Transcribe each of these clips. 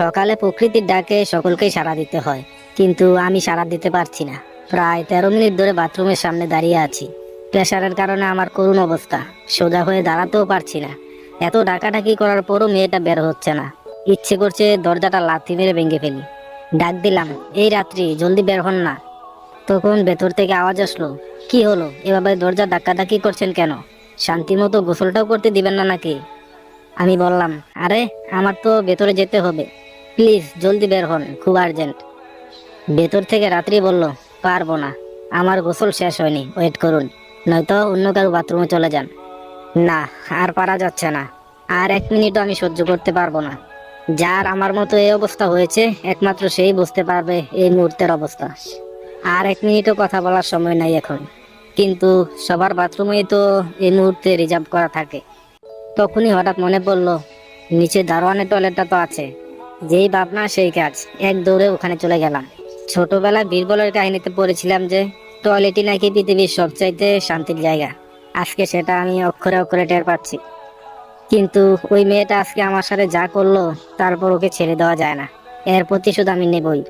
সকালে প্রকৃতির ডাকে সকলকেই সাড়া দিতে হয়। কিন্তু আমি সাড়া দিতে পারছি না। প্রায় তেরো মিনিট ধরে বাথরুমের সামনে দাঁড়িয়ে আছি। প্রেশারের কারণে আমার করুণ অবস্থা। সোজা হয়ে দাঁড়াতেও পারছি না। এত ডাকাডাকি করার পরও মেয়েটা বের হচ্ছে না। ইচ্ছে করছে দরজাটা লাথি মেরে ভেঙে ফেলি। ডাক দিলাম, এই রাত্রি, জলদি বের হন না। তখন ভেতর থেকে আওয়াজ আসলো, কি হলো? এভাবে দরজা ধাক্কাধাক্কি করছেন কেন? শান্তি মতো গোসলটাও করতে দিবেন না নাকি? আমি বললাম, আরে, আমার তো ভেতরে যেতে হবে। প্লিজ, জলদি বের হন, খুব আর্জেন্ট। ভেতর থেকে রাত্রি বলল, পারব না, আমার গোসল শেষ হয়নি, ওয়েট করুন, নয়তো অন্য কারও বাথরুমে চলে যান। না, আর পারা যাচ্ছে না, আর এক মিনিটও আমি সহ্য করতে পারব না। যার আমার মতো এই অবস্থা হয়েছে, একমাত্র সেই বুঝতে পারবে এই মুহূর্তের অবস্থা। আর এক মিনিটও কথা বলার সময় নাই এখন, কিন্তু সবার বাথরুমেই তো এই মুহূর্তে রিজার্ভ করা থাকে। তখনই হঠাৎ মনে পড়ল, নিচে দারোয়ানের টয়লেটটা তো আছে। যেই ভাবনা সেই কাজ। এক দৌড়ে ওখানে চলে গেলাম। ছোটবেলায় বীরবলের কাহিনীতে পড়েছিলাম যে, টয়লেটই নাকি পৃথিবীর সবচাইতে শান্তির জায়গা। আজকে সেটা আমি অক্ষরে অক্ষরে টের পাচ্ছি। কিন্তু ওই মেয়েটা আজকে আমার সাথে যা করল, তারপর ওকে ছেড়ে দেওয়া যায় না। এর প্রতিশোধ আমি নেবই।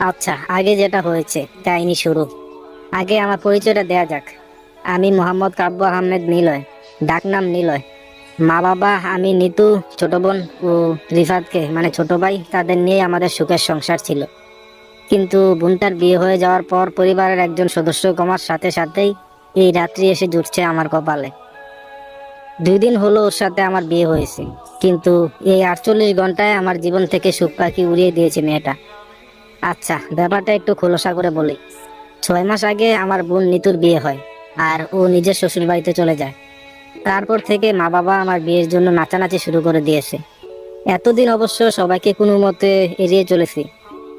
আচ্ছা আগে যেটা হয়েছে, কাহিনী শুরু। আগে আমার পরিচয়টা দেয়া যাক। আমি মোহাম্মদ কাব্য আহমেদ নিলয়, ডাকনাম নিলয়। মা বাবা আমি, নিতু, ছোট বোন ও রিফাতকে মানে ছোট ভাই, তাদের নিয়ে আমাদের সুখের সংসার ছিল। কিন্তু বোনটার বিয়ে হয়ে যাওয়ার পর পরিবারের একজন সদস্য কমার সাথে সাথেই এই রাত্রি এসে জুটছে আমার কপালে। দুই দিন হলো ওর সাথে আমার বিয়ে হয়েছে, কিন্তু এই আটচল্লিশ ঘন্টায় আমার জীবন থেকে সুখ পাখি উড়িয়ে দিয়েছে মেয়েটা। আচ্ছা ব্যাপারটা একটু খোলসা করে বলি। ছয় মাস আগে আমার বোন নিতুর বিয়ে হয়, আর ও নিজের শ্বশুর বাড়িতে চলে যায়। তারপর থেকে মা বাবা আমার বিয়ের জন্য নাচানাচি শুরু করে দিয়েছে। এতদিন অবশ্য সবাইকে কোনো মতে এড়িয়ে চলেছি।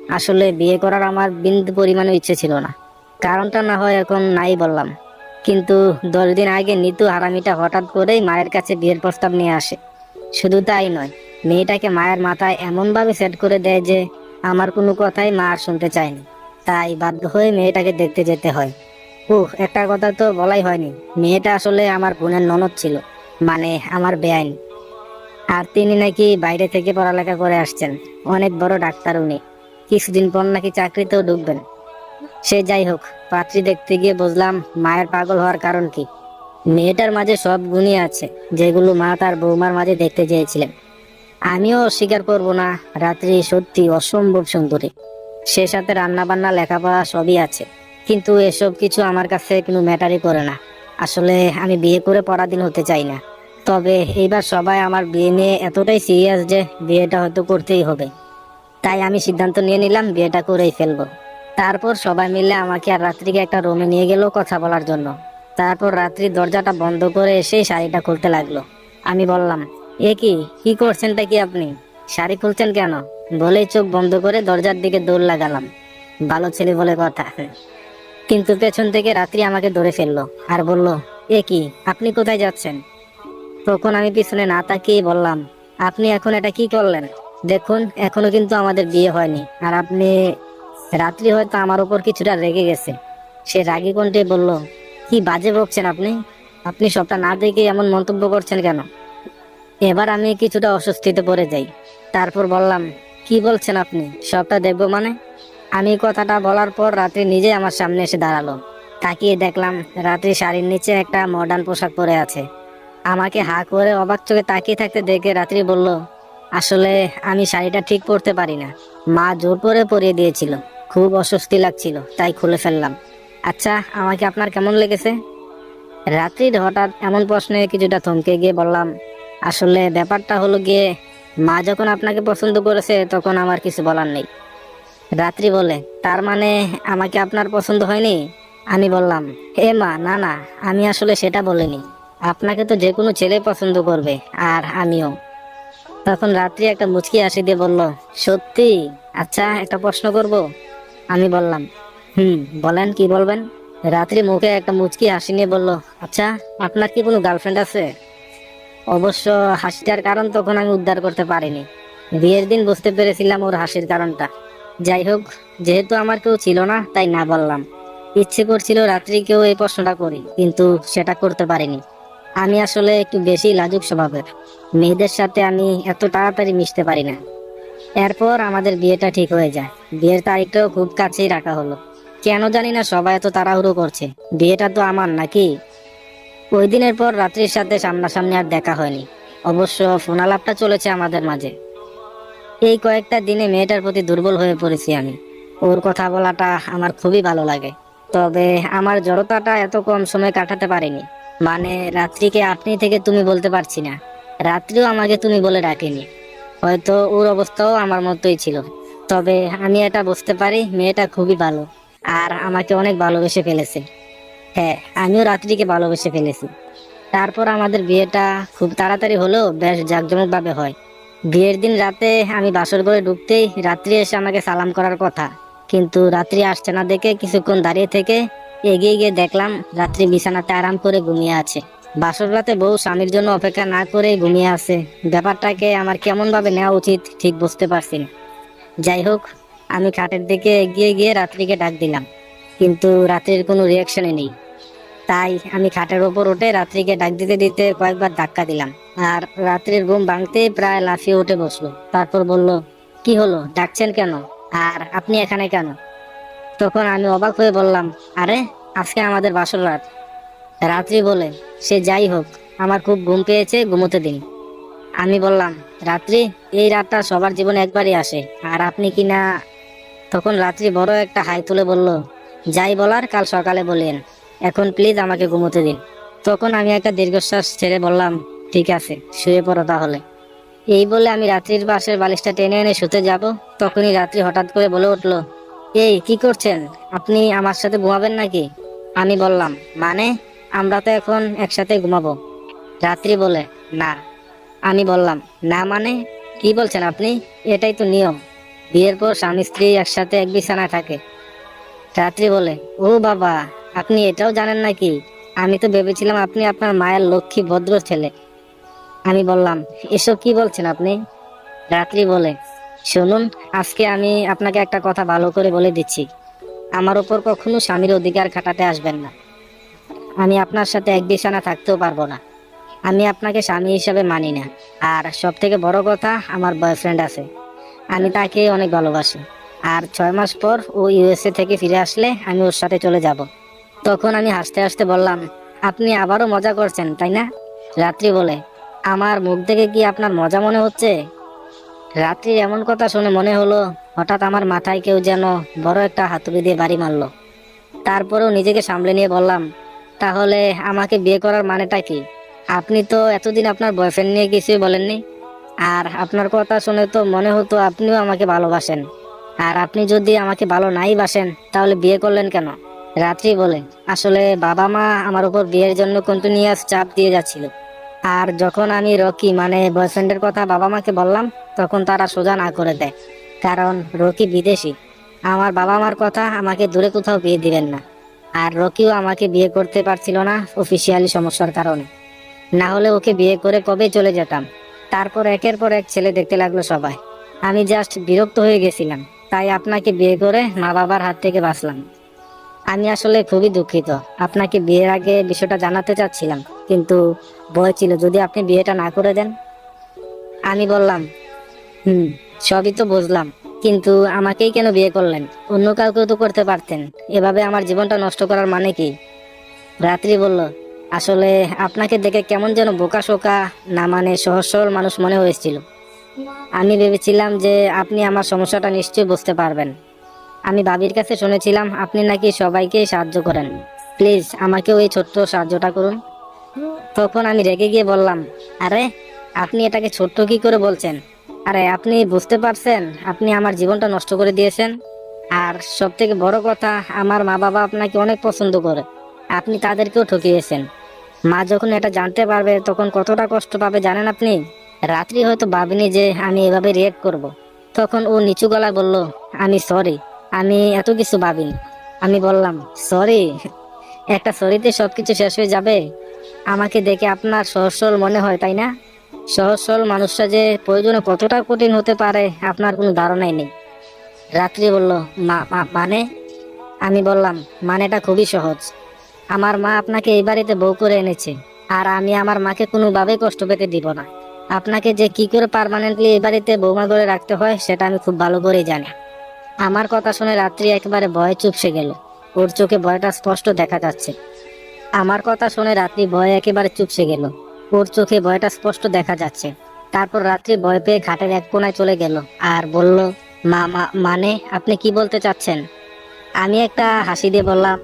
আসলে বিয়ে করার আমার বিন্দু পরিমাণে ইচ্ছে ছিল না। কারণটা না হয় এখন নাই বললাম। কিন্তু দশ দিন আগে নিতু হারামিটা হঠাৎ করেই মায়ের কাছে বিয়ের প্রস্তাব নিয়ে আসে। শুধু তাই নয়, মেয়েটাকে মায়ের মাথায় এমনভাবে সেট করে দেয় যে আমার কোনো কথাই মা আর শুনতে চায়নি। তাই বাধ্য হয়ে মেয়েটাকে দেখতে যেতে হয়। উহ একটা কথা তো বলাই হয়নি। মেয়েটা আসলে আমার বোনের ননদ ছিল মানে আমার বেআইন। আর তিনি নাকি বাইরে থেকে পড়ালেখা করে আসছেন, অনেক বড় ডাক্তার উনি। কিছুদিন পর নাকি চাকরিতেও ঢুকবেন। সে যাই হোক, পাত্রী দেখতে গিয়ে বুঝলাম মায়ের পাগল হওয়ার কারণ কি। মেয়েটার মাঝে সব গুণই আছে, যেগুলো মা তার বৌমার মাঝে দেখতে চেয়েছিলেন। আমিও অস্বীকার করব না, রাত্রি সত্যি অসম্ভব সুন্দরী। সে সাথে রান্না বান্না লেখাপড়া সবই আছে। কিন্তু এসব কিছু আমার কাছে কোনো ম্যাটারই করে না। আসলে আমি বিয়ে করে পরাধীন হতে চাই না। তবে এইবার সবাই আমার বিয়ে নিয়ে এতটাই সিরিয়াস যে বিয়েটা হয়তো করতেই হবে। তাই আমি সিদ্ধান্ত নিয়ে নিলাম বিয়েটা করেই ফেলব। তারপর সবাই মিলে আমাকে আর রাত্রিকে একটা রুমে নিয়ে গেল কথা বলার জন্য। তারপর রাত্রি দরজাটা বন্ধ করে এসে শাড়িটা খুলতে লাগল। আমি বললাম, এ কি? কি করছেনটা কি আপনি? শাড়ি খুলছেন কেন? বলেই চোখ বন্ধ করে দরজার দিকে দৌড় লাগালাম। ভালো ছেলে বলে কথা। কিন্তু পেছন থেকে রাত্রি আমাকে ধরে ফেলল আর বলল, এ কি, আপনি কোথায় যাচ্ছেন? তখন আমি পিছনে না তাকিয়ে বললাম, আপনি এখন এটা কি করলেন? দেখুন, এখনও কিন্তু আমাদের বিয়ে হয়নি আর আপনি রাত্রি হয়তো আমার উপর কিছুটা রেগে গেছে। সে রাগি কণ্ঠে বলল, কি বাজে বকছেন আপনি? আপনি সবটা না দেখে এমন মন্তব্য করছেন কেন? এবার আমি কিছুটা অস্বস্তিতে পড়ে যাই। তারপর বললাম, কি বলছেন আপনি? সবটা দেখব মানে? আমি কথাটা বলার পর রাত্রি নিজে আমার সামনে এসে দাঁড়াল। তাকিয়ে দেখলাম রাত্রি শাড়ির নিচে একটা মডার্ন পোশাক পরে আছে। আমাকে হা করে অবাক চোখে তাকিয়ে থাকতে দেখে রাত্রি বলল, আসলে আমি শাড়িটা ঠিক পরতে পারি না। মা জোর করে পরিয়ে দিয়েছিল। খুব অস্বস্তি লাগছিল, তাই খুলে ফেললাম। আচ্ছা আমাকে আপনার কেমন লেগেছে? রাত্রির হঠাৎ এমন প্রশ্নে কিছুটা থমকে গিয়ে বললাম, আসলে ব্যাপারটা হলো গিয়ে মা যখন আপনাকে পছন্দ করেছে তখন আমার কিছু বলার নেই। রাত্রি বলে। তার মানে আমাকে আপনার পছন্দ হয়নি? আমি বললাম হে মা, না না, আমি আসলে সেটা বলিনি। আপনাকে তো যে কোনো ছেলে পছন্দ করবে, আর আমিও। তখন রাত্রি একটা মুচকি হাসি দিয়ে বলল, সত্যি? আচ্ছা একটা প্রশ্ন করব? আমি বললাম, হুম, বলেন, কি বলবেন? রাত্রি মুখে একটা মুচকি হাসি নিয়ে বলল আচ্ছা আপনার কি কোনো গার্লফ্রেন্ড আছে? অবশ্য হাসিটার কারণ তখন আমি উদ্ধার করতে পারিনি। বিয়ের দিন বুঝতে পেরেছিলাম ওর হাসির কারণটা। যাই হোক, যেহেতু আমার কেউ ছিল না, তাই না বললাম। ইচ্ছে করছিল রাত্রি কেউ এই প্রশ্নটা করি, কিন্তু সেটা করতে পারিনি। আমি আসলে একটু বেশি লাজুক স্বভাবের। মেয়েদের সাথে আমি এত তাড়াতাড়ি মিশতে পারি না। এরপর আমাদের বিয়েটা ঠিক হয়ে যায়। বিয়ের তারিখটাও খুব কাছেই রাখা হলো। কেন জানি না সবাই এত তাড়াহুড়ো করছে। বিয়েটা তো আমার, নাকি? ওই দিনের পর রাত্রির সাথে সামনাসামনি আর দেখা হয়নি। অবশ্য ফোনালাপটা চলেছে আমাদের মাঝে। এই কয়েকটা দিনে মেয়েটার প্রতি দুর্বল হয়ে পড়েছি আমি। ওর কথা বলাটা আমার খুবই ভালো লাগে। তবে আমার জড়তাটা এত কম সময় কাটাতে পারিনি। মানে রাত্রিকে আপনি থেকে তুমি বলতে পারছি না। রাত্রিও আমাকে তুমি বলে ডাকেনি। হয়তো ওর অবস্থাও আমার মতোই ছিল। তবে আমি এটা বুঝতে পারি, মেয়েটা খুবই ভালো। আর আমাকে অনেক ভালোবেসে ফেলেছে। হ্যাঁ আমিও রাত্রিকে ভালোবেসে ফেলেছি। তারপর আমাদের বিয়েটা খুব তাড়াতাড়ি হলেও বেশ জাঁকজমকভাবে হয়। বিয়ের দিন রাতে আমি বাসর ঘরে ঢুকতেই রাত্রি এসে আমাকে সালাম করার কথা। কিন্তু রাত্রি আসছে না দেখে কিছুক্ষণ দাঁড়িয়ে থেকে এগিয়ে গিয়ে দেখলাম রাত্রি বিছানাতে আরাম করে ঘুমিয়ে আছে। বাসর রাতে বউ স্বামীর জন্য অপেক্ষা না করে ঘুমিয়ে আছে। ব্যাপারটাকে আমার কেমন ভাবে নেওয়া উচিত ঠিক বুঝতে পারছি না। যাই হোক, আমি খাটের দিকে এগিয়ে গিয়ে রাত্রিকে ডাক দিলাম। কিন্তু রাত্রির কোনো রিয়াকশনে নেই। তাই আমি খাটের ওপর উঠে রাত্রিকে ডাক দিতে দিতে কয়েকবার ধাক্কা দিলাম। আর রাত্রির ঘুম ভাঙতে প্রায় লাফিয়ে উঠে বসল। তারপর বলল, কি হলো? ডাকছেন কেন? আর আপনি এখানে কেন? তখন আমি অবাক হয়ে বললাম, আরে, আজকে আমাদের বাসর রাত। রাত্রি বলে, সে যাই হোক, আমার খুব ঘুম পেয়েছে ঘুমোতে দিন। আমি বললাম, রাত্রি, এই রাতটা সবার জীবনে একবারই আসে, আর আপনি কি না? তখন রাত্রি বড় একটা হাই তুলে বলল, যাই বলার কাল সকালে বলেন। এখন প্লিজ আমাকে ঘুমোতে দিন। তখন আমি একটা দীর্ঘশ্বাস ছেড়ে বললাম, ঠিক আছে, শুয়ে পড়ো তাহলে। এই বলে আমি রাত্রির পাশের বালিশটা টেনে এনে শুতে যাব। তখনই রাত্রি হঠাৎ করে বলে উঠল, এই, কি করছেন? আপনি আমার সাথে ঘুমাবেন নাকি? আমি বললাম মানে? আমরা তো এখন একসাথে ঘুমাবো। রাত্রি বলে, না। আমি বললাম, না মানে? কি বলছেন আপনি? এটাই তো নিয়ম। বিয়ের পর স্বামী স্ত্রী একসাথে এক বিছানায় থাকে। রাত্রি বলে, ও বাবা আপনি এটাও জানেন নাকি? আমি তো ভেবেছিলাম আপনি আপনার মায়ের লক্ষ্মী ভদ্র ছেলে। আমি বললাম, এসব কি বলছেন আপনি? রাত্রি বলে, শুনুন, আজকে আমি আপনাকে একটা কথা ভালো করে বলে দিচ্ছি। আমার ওপর কখনো স্বামীর অধিকার খাটাতে আসবেন না। আমি আপনার সাথে এক বিছানা থাকতেও পারব না। আমি আপনাকে স্বামী হিসাবে মানি না। আর সব থেকে বড় কথা, আমার বয়ফ্রেন্ড আছে। আমি তাকে অনেক ভালোবাসি। আর ছয় মাস পর ও ইউএসএ থেকে ফিরে আসলে আমি ওর সাথে চলে যাব। তখন আমি হাসতে হাসতে বললাম, আপনি আবারও মজা করছেন, তাই না? রাত্রি বলে, আমার মুখ দেখে কি আপনার মজা মনে হচ্ছে? রাত্রি এমন কথা শুনে মনে হলো, হঠাৎ আমার মাথায় কেউ যেন বড় একটা হাতুড়ি দিয়ে বাড়ি মারলো। তারপরেও নিজেকে সামলে নিয়ে বললাম, তাহলে আমাকে বিয়ে করার মানেটা কি? আপনি তো এতদিন আপনার বয়ফ্রেন্ড নিয়ে কিছুই বলেননি। আর আপনার কথা শুনে তো মনে হতো আপনিও আমাকে ভালোবাসেন। আর আপনি যদি আমাকে ভালো নাই বাসেন, তাহলে বিয়ে করলেন কেন? রাত্রি বলে। আসলে বাবা মা আমার উপর বিয়ের জন্য কন্টিনিউয়াস চাপ দিয়ে যাচ্ছিল। আর যখন আমি রকি মানে বয়ফ্রেন্ডের কথা বাবা মাকে বললাম, তখন তারা সোজা না করে দেয়। কারণ রকি বিদেশি। আমার বাবা মার কথা আমাকে দূরে কোথাও বিয়ে দিবেন না। আর রকিও আমাকে বিয়ে করতে পারছিল না অফিসিয়ালি সমস্যার কারণে। না হলে ওকে বিয়ে করে কবে চলে যেতাম। তারপর একের পর এক ছেলে দেখতে লাগল সবাই। আমি জাস্ট বিরক্ত হয়ে গেছিলাম। তাই আপনাকে বিয়ে করে মা বাবার হাত থেকে বাঁচলাম। আমি আসলে খুবই দুঃখিত। আপনাকে বিয়ের আগে বিষয়টা জানাতে চাচ্ছিলাম, কিন্তু ভয় ছিল যদি আপনি বিয়েটা না করে দেন। আমি বললাম, হুম, সবই তো বুঝলাম, কিন্তু আমাকেই কেন বিয়ে করলেন? অন্য কাউকেও তো করতে পারতেন। এভাবে আমার জীবনটা নষ্ট করার মানে কি? রাত্রি বলল, আসলে আপনাকে দেখে কেমন যেন বোকা শোকা না মানে সহজ সরল মানুষ মনে হয়েছিল। আমি ভেবেছিলাম যে আপনি আমার সমস্যাটা নিশ্চয়ই বুঝতে পারবেন। আমি বাবির কাছে শুনেছিলাম, আপনি নাকি সবাইকে সাহায্য করেন। প্লিজ আমাকেও এই ছোট্ট সাহায্যটা করুন। তখন আমি রেগে গিয়ে বললাম, আরে, আপনি এটাকে ছোট্ট কি করে বলছেন? আরে, আপনি বুঝতে পারছেন, আপনি আমার জীবনটা নষ্ট করে দিয়েছেন। আর সব থেকে বড় কথা, আমার মা বাবা আপনাকে অনেক পছন্দ করে। আপনি তাদেরকেও ঠকিয়েছেন। মা যখন এটা জানতে পারবে, তখন কতটা কষ্ট পাবে জানেন আপনি? রাত্রি হয়তো ভাবিনি যে আমি এভাবে রিয়েক্ট করব। তখন ও নিচু গলায় বলল, আমি সরি আমি এত কিছু ভাবিনি। আমি বললাম, সরি, একটা সরিতে সবকিছু শেষ হয়ে যাবে। আমাকে দেখে আপনার সহজ সরল মনে হয়, তাই না? সহজ সরল মানুষটা যে প্রয়োজনে কতটা কঠিন হতে পারে, আপনার কোনো ধারণাই নেই। রাত্রি বলল, মা মানে? আমি বললাম, মানেটা খুবই সহজ। আমার মা আপনাকে এই বাড়িতে বউ করে এনেছে, আর আমি আমার মাকে কোনোভাবেই কষ্ট পেতে দিব না। আপনাকে যে কি করে পারমানেন্টলি এই বাড়িতে বৌমা করে রাখতে হয়, সেটা আমি খুব ভালো করেই জানি। আমার কথা শুনে রাত্রি একেবারে ভয়ে চুপসে গেল। ওর চোখে ভয়টা স্পষ্ট দেখা যাচ্ছে। আমার কথা শুনে রাত্রি ভয়ে একেবারে চুপসে গেল। ওর চোখে ভয়টা স্পষ্ট দেখা যাচ্ছে। তারপর রাত্রি ভয় পেয়ে খাটের এক কোনায় চলে গেল আর বলল, মা, মা- মানে আপনি কি বলতে চাচ্ছেন? আমি একটা হাসি দিয়ে বললাম,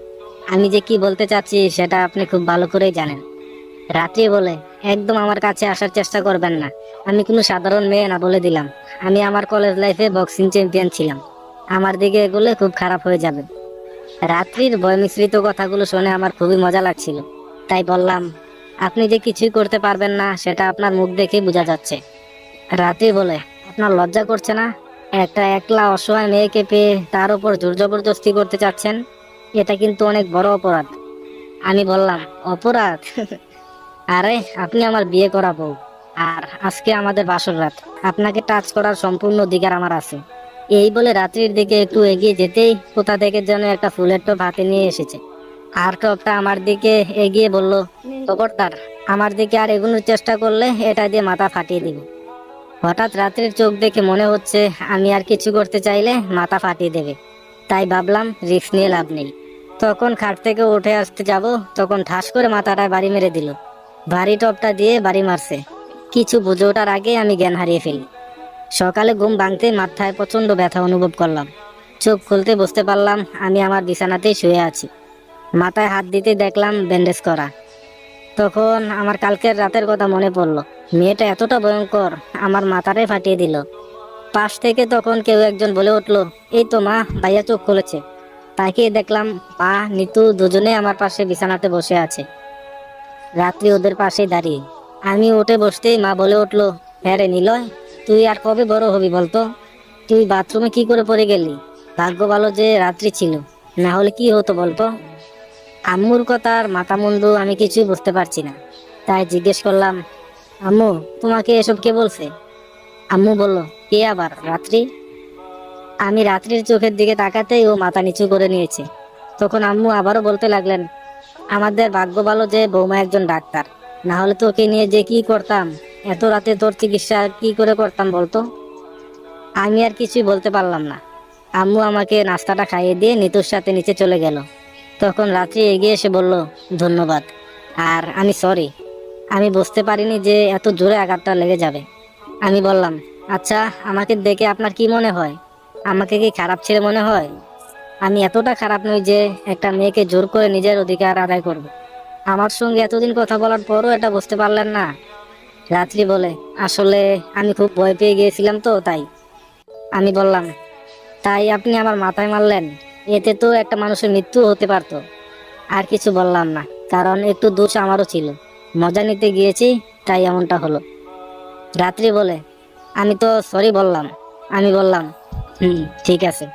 আমি যে কি বলতে চাচ্ছি সেটা আপনি খুব ভালো করেই জানেন। রাত্রি বলে, একদম আমার কাছে আসার চেষ্টা করবেন না। আমি কোনো সাধারণ মেয়ে না বলে দিলাম। আমি আমার কলেজ লাইফে বক্সিং চ্যাম্পিয়ন ছিলাম। আমার দিকে এগুলো খুব খারাপ হয়ে যাবে। রাত্রির ভয় মিশ্রিত কথাগুলো শুনে আমার খুবই মজা লাগছিল। তাই বললাম, আপনি যে কিছুই করতে পারবেন না, সেটা আপনার মুখ দেখেই বোঝা যাচ্ছে। রাত্রি বলে, আপনার লজ্জা করছে না? একটা একলা অসহায় মেয়েকে পেয়ে তার উপর জোর জবরদস্তি করতে চাচ্ছেন? এটা কিন্তু অনেক বড় অপরাধ। আমি বললাম, অপরাধ? আরে, আপনি আমার বিয়ে করাবো আর আজকে আমাদের বাসর রাত। আপনাকে টাচ করার সম্পূর্ণ অধিকার আমার আছে। এই বলে রাত্রির দিকে একটু এগিয়ে যেতেই কোথা থেকে যেন একটা ফুলের টপ হাতে নিয়ে এসেছে। আর টপটা আমার দিকে এগিয়ে বলল খবরদার আমার দিকে আর এগোনোর চেষ্টা করলে এটা দিয়ে মাথা ফাটিয়ে দিব। হঠাৎ রাত্রির চোখ দেখে মনে হচ্ছে আমি আর কিছু করতে চাইলে মাথা ফাটিয়ে দেবে। তাই ভাবলাম, রিস্ক নিয়ে লাভ নেই। তখন খাট থেকে উঠে আসতে যাব, তখন ঠাস করে মাথাটায় বাড়ি মেরে দিল। ভারী টপটা দিয়ে বাড়ি মারছে। কিছু বুঝে ওঠার আগে আমি জ্ঞান হারিয়ে ফেলি। সকালে ঘুম ভাঙতে মাথায় প্রচণ্ড ব্যথা অনুভব করলাম। চোখ খুলতে বুঝতে পারলাম আমি আমার বিছানাতেই শুয়ে আছি। মাথায় হাত দিতে দেখলাম ব্যান্ডেজ করা। তখন আমার কালকের রাতের কথা মনে পড়ল। মেয়েটা এতটা ভয়ঙ্কর, আমার মাথাটাই ফাটিয়ে দিল। পাশ থেকে তখন কেউ একজন বলে উঠল, এই তো মা, ভাইয়া চোখ খুলেছে। তাকিয়ে দেখলাম মা নিতু দুজনে আমার পাশে বিছানাতে বসে আছে। রাত্রি ওদের পাশে দাঁড়িয়ে। আমি উঠে বসতেই মা বলে উঠল হ্যাঁ রে নিলয় তুই আর কবে বড় হবি বলতো? তুই বাথরুমে কি করে পড়ে গেলি? ভাগ্য ভালো যে রাত্রি ছিল। না হলে কি হতো বলতো? আম্মুর কথার মাথা মুন্ডু আমি কিছুই বুঝতে পারছি না। তাই জিজ্ঞেস করলাম, আম্মু, তোমাকে এসব কে বলছে? আম্মু বলল, কে আবার, রাত্রি? আমি রাত্রির চোখের দিকে তাকাতেই ও মাথা নিচু করে নিয়েছে। তখন আম্মু আবারও বলতে লাগলেন, আমাদের ভাগ্য ভালো যে বৌমা একজন ডাক্তার। না হলে তোকে নিয়ে যে কি করতাম? এত রাতে তোর চিকিৎসা কি করে করতাম বলতো? আমি আর কিছুই বলতে পারলাম না। আম্মু আমাকে নাস্তাটা খাইয়ে দিয়ে নিতুর সাথে নিচে চলে গেল। তখন রাত্রি এগিয়ে এসে বলল, ধন্যবাদ। আর আমি সরি আমি বুঝতে পারিনি যে এত জোরে আঘাতটা লেগে যাবে। আমি বললাম আচ্ছা আমাকে দেখে আপনার কি মনে হয়? আমাকে কি খারাপ ছেলে মনে হয়? আমি এতটা খারাপ নই যে একটা মেয়েকে জোর করে নিজের অধিকার আদায় করব। আমার সঙ্গে এতদিন কথা বলার পরও এটা বুঝতে পারলেন না। রাত্রি বলে। আসলে আমি খুব ভয় পেয়ে গিয়েছিলাম তো, তাই। আমি বললাম, তাই আপনি আমার মাথায় মারলেন? এতে তো একটা মানুষের মৃত্যু হতে পারতো। আর কিছু বললাম না, কারণ একটু দোষ আমারও ছিল। মজা নিতে গিয়েছি, তাই এমনটা হলো। রাত্রি বলে, আমি তো সরি বললাম। আমি বললাম, হুম, ঠিক আছে।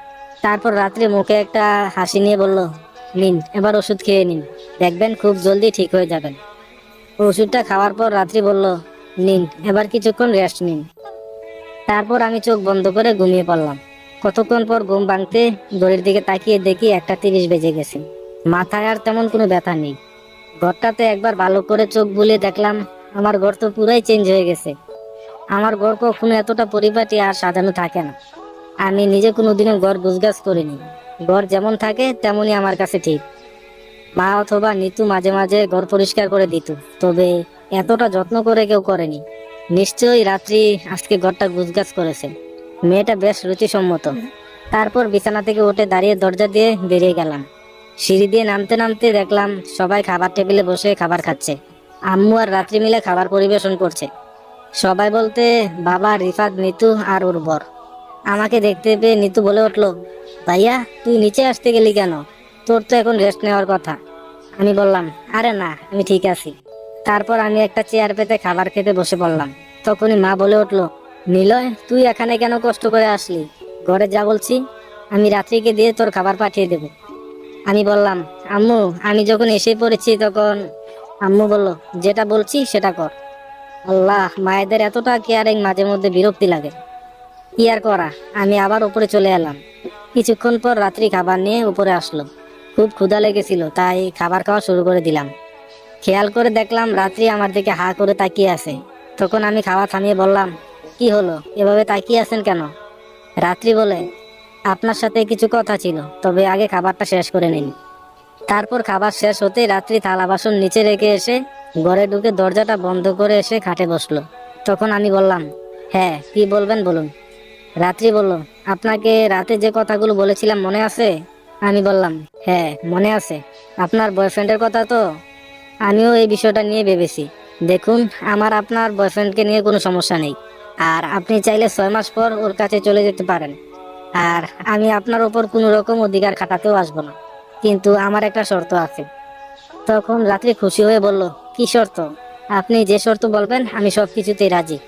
তারপর রাত্রি মুখে একটা হাসি নিয়ে বলল, নিন, এবার ওষুধ খেয়ে নিন। দেখবেন খুব জলদি ঠিক হয়ে যাবেন। ওষুধটা খাওয়ার পর রাত্রি বলল নিন, এবার কিছুক্ষণ রেস্ট নিন। তারপর আমি চোখ বন্ধ করে ঘুমিয়ে পড়লাম। কতক্ষণ পর ঘুম ভাঙতে ঘড়ির দিকে তাকিয়ে দেখি একটা তিরিশ বেজে গেছে। মাথায় আর তেমন কোনো ব্যথা নেই। ঘরটাতে একবার ভালো করে চোখ বুলিয়ে দেখলাম, আমার ঘর তো পুরাই চেঞ্জ হয়ে গেছে। আমার ঘর কখনো এতটা পরিপাটি আর সাজানো থাকে না। আমি নিজে কোনোদিনও ঘর গুছগাছ করিনি। ঘর যেমন থাকে, তেমনই আমার কাছে ঠিক। মা অথবা নিতু মাঝে মাঝে ঘর পরিষ্কার করে দিত। তবে এতটা যত্ন করে কেউ করেনি। নিশ্চয়ই রাত্রি আজকে ঘরটা গুছগাছ করেছে। মেয়েটা বেশ রুচিসম্মত। তারপর বিছানা থেকে উঠে দাঁড়িয়ে দরজা দিয়ে বেরিয়ে গেলাম। সিঁড়ি দিয়ে নামতে নামতে দেখলাম সবাই খাবার টেবিলে বসে খাবার খাচ্ছে। আম্মু আর রাত্রি মিলে খাবার পরিবেশন করছে। সবাই বলতে, বাবা, রিফাত, নিতু আর ওর বর আমাকে দেখতে পেয়ে নিতু বলে উঠল, ভাইয়া, তুই নিচে আসতে গেলি কেন? তোর তো এখন রেস্ট নেওয়ার কথা। আমি বললাম, আরে না, আমি ঠিক আছি। তারপর আমি একটা চেয়ার পেতে খাবার খেতে বসে পড়লাম। তখনই মা বলে উঠল, নিলয়, তুই এখানে কেন কষ্ট করে আসলি? ঘরে যা বলছি, আমি রাত্রিকে দিয়ে তোর খাবার পাঠিয়ে দেব। আমি বললাম, আম্মু, আমি যখন এসে পড়েছি তখন আম্মু বলল, যেটা বলছি সেটা কর। আল্লাহ, মায়েদের এতটা কেয়ারিং মাঝে মধ্যে বিরক্তি লাগে। কি আর করা? আমি আবার উপরে চলে এলাম। কিছুক্ষণ পর রাত্রি খাবার নিয়ে উপরে আসলো। খুব ক্ষুধা লেগেছিল, তাই খাবার খাওয়া শুরু করে দিলাম। খেয়াল করে দেখলাম রাত্রি আমার দিকে হা করে তাকিয়ে আছে। তখন আমি খাওয়া থামিয়ে বললাম, কি হলো? এভাবে তাকিয়ে আছেন কেন? রাত্রি বলে, আপনার সাথে কিছু কথা ছিল, তবে আগে খাবারটা শেষ করে নিন। তারপর খাবার শেষ হতে রাত্রি থালা বাসন নিচে রেখে এসে ঘরে ঢুকে দরজাটা বন্ধ করে এসে খাটে বসল। তখন আমি বললাম হ্যাঁ কি বলবেন বলুন? রাত্রি বলল, আপনাকে রাতে যে কথাগুলো বলেছিলাম মনে আছে? আমি বললাম হ্যাঁ মনে আছে। আপনার বয়ফ্রেন্ডের কথা তো? আমিও এই বিষয়টা নিয়ে ভেবেছি। দেখুন, আমার আপনার বয়ফ্রেন্ডকে নিয়ে কোনো সমস্যা নেই। আর আপনি চাইলে ছয় মাস পর ওর কাছে চলে যেতে পারেন। আর আমি আপনার ওপর কোনো রকম অধিকার খাটাতেও আসব না। কিন্তু আমার একটা শর্ত আছে। তখন রাত্রি খুশি হয়ে বলল, কি শর্ত? আপনি যে শর্ত বলবেন, আমি সব কিছুতেই রাজি।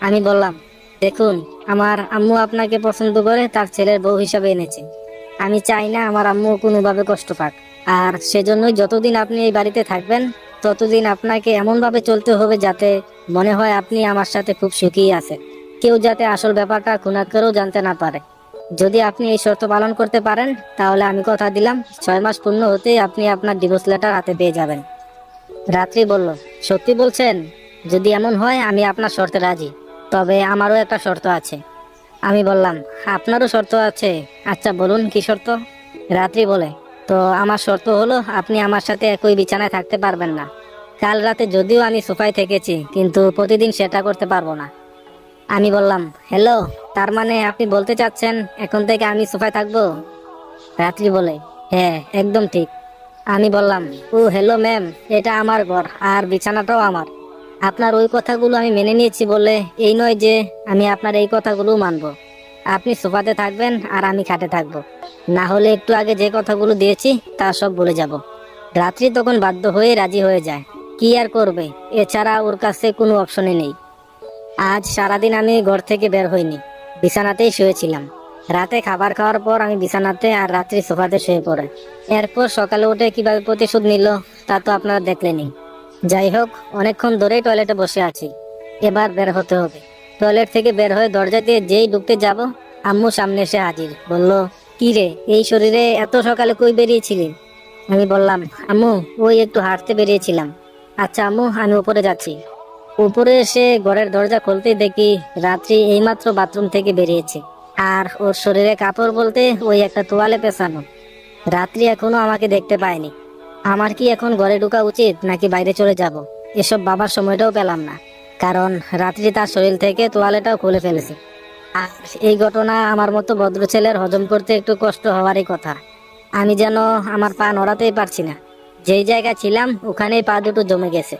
আমি বললাম, দেখুন, আমার আম্মু আপনাকে পছন্দ করে তার ছেলের বউ হিসাবে এনেছে। আমি চাই না আমার আম্মু কোনোভাবে কষ্ট পাক। আর সেজন্যই যতদিন আপনি এই বাড়িতে থাকবেন, ততদিন আপনাকে এমনভাবে চলতে হবে যাতে মনে হয় আপনি আমার সাথে খুব সুখী আছেন। কেউ যাতে আসল ব্যাপারটা খুনাক্ষরেও জানতে না পারে। যদি আপনি এই শর্ত পালন করতে পারেন, তাহলে আমি কথা দিলাম, ছয় মাস পূর্ণ হতেই আপনি আপনার ডিভোর্স লেটার হাতে পেয়ে যাবেন। রাত্রি বলল, সত্যি বলছেন? যদি এমন হয়, আমি আপনার শর্তে রাজি। তবে আমারও একটা শর্ত আছে। আমি বললাম, আপনারও শর্ত আছে। আচ্ছা বলুন, কি শর্ত? রাত্রি বলে, তো আমার শর্ত হলো, আপনি আমার সাথে একই বিছানায় থাকতে পারবেন না। কাল রাতে যদিও আমি সোফায় থেকেছি, কিন্তু প্রতিদিন সেটা করতে পারব না। আমি বললাম, হ্যালো, তার মানে আপনি বলতে চাচ্ছেন, এখন থেকে আমি সোফায় থাকব? রাত্রি বলে হ্যাঁ একদম ঠিক। আমি বললাম, ও, হ্যালো, ম্যাম, এটা আমার ঘর, আর বিছানাটাও আমার। আপনার ওই কথাগুলো আমি মেনে নিয়েছি বলে এই নয় যে আমি আপনার এই কথাগুলো মানব। আপনি সোফাতে থাকবেন আর আমি খাটে থাকব। না হলে একটু আগে যে কথাগুলো দিয়েছি, তা সব বলে যাব। রাত্রি তখন বাধ্য হয়ে রাজি হয়ে যায়। কি আর করবে? এছাড়া ওর কাছে কোনো অপশনই নেই। আজ সারাদিন আমি ঘর থেকে বের হইনি। বিছানাতেই শুয়েছিলাম। রাতে খাবার খাওয়ার পর আমি বিছানাতে আর রাত্রি সোফাতে শুয়ে পড়ে। এরপর সকালে উঠে কীভাবে প্রতিশোধ নিল, তা তো আপনারা দেখলেনি যাই হোক অনেকক্ষণ ধরেই টয়লেটে বসে আছি। এবার বের হতে হবে। টয়লেট থেকে বের হয়ে দরজা দিয়ে যেই ঢুকতে যাব, আম্মু সামনে এসে হাজির। বলল, কি রে, এই শরীরে এত সকালে কই বেরিয়েছিলি? আমি বললাম, আম্মু, ওই একটু হাঁটতে বেরিয়েছিলাম। আচ্ছা আম্মু, আমি উপরে যাচ্ছি। উপরে এসে ঘরের দরজা খুলতেই দেখি রাত্রি এইমাত্র বাথরুম থেকে বেরিয়েছে। আর ওর শরীরে কাপড় বলতে ওই একটা তোয়ালে পেছানো রাত্রি এখনও আমাকে দেখতে পায়নি। আমার কি এখন ঘরে ঢোকা উচিত নাকি বাইরে চলে যাব? এসব বাবার সময়টাও পেলাম না। কারণ রাত্রি তার শরীর থেকে তোয়ালেটাও খুলে ফেলেছি। আর এই ঘটনা আমার মতো ভদ্র ছেলের হজম করতে একটু কষ্ট হওয়ারই কথা। আমি যেন আমার পা নড়াতেই পারছি না। যেই জায়গা ছিলাম, ওখানেই পা দুটো জমে গেছে।